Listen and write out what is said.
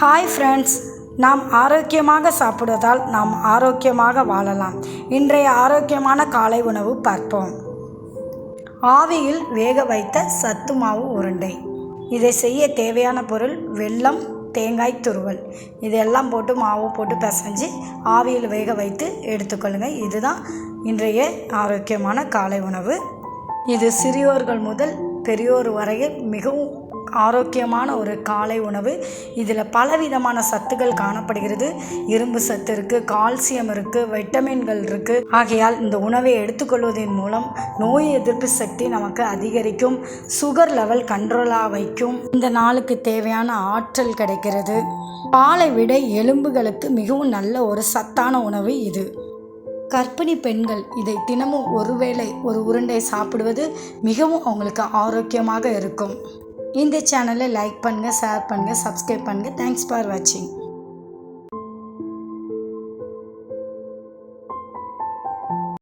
Hi friends நாம் ஆரோக்கியமாக சாப்பிடுவதால் நாம் ஆரோக்கியமாக வாழலாம். இன்றைய ஆரோக்கியமான காலை உணவு பார்ப்போம். ஆவியில் வேக வைத்த சத்து மாவு உருண்டை. இதை செய்ய தேவையான பொருள் வெல்லம் தேங்காய் துருவல். இதெல்லாம் போட்டு மாவு போட்டு பிசைஞ்சு ஆவியில் வேக வைத்து எடுத்துக்கொள்ளுங்கள் இதுதான் இன்றைய ஆரோக்கியமான காலை உணவு. இது சிறியோர்கள் முதல் பெரியோர் வரையில் மிகவும் ஆரோக்கியமான ஒரு காலை உணவு. இதில் பலவிதமான சத்துக்கள் காணப்படுகிறது. இரும்பு சத்து இருக்குது கால்சியம் இருக்குது வைட்டமின்கள் இருக்குது ஆகையால் இந்த உணவை எடுத்துக்கொள்வதன் மூலம் நோய் எதிர்ப்பு சக்தி நமக்கு அதிகரிக்கும். சுகர் லெவல் கண்ட்ரோலாக வைக்கும். இந்த நாளுக்கு தேவையான ஆற்றல் கிடைக்கிறது. பாலை விட எலும்புகளுக்கு மிகவும் நல்ல ஒரு சத்தான உணவு இது. கர்ப்பிணி பெண்கள் இதை தினமும் ஒருவேளை ஒரு உருண்டை சாப்பிடுவது மிகவும் அவங்களுக்கு ஆரோக்கியமாக இருக்கும். இந்த சேனலை லைக் பண்ணுங்கள் ஷேர் பண்ணுங்கள் சப்ஸ்கிரைப் பண்ணுங்கள் தேங்க்ஸ் ஃபார் வாட்சிங்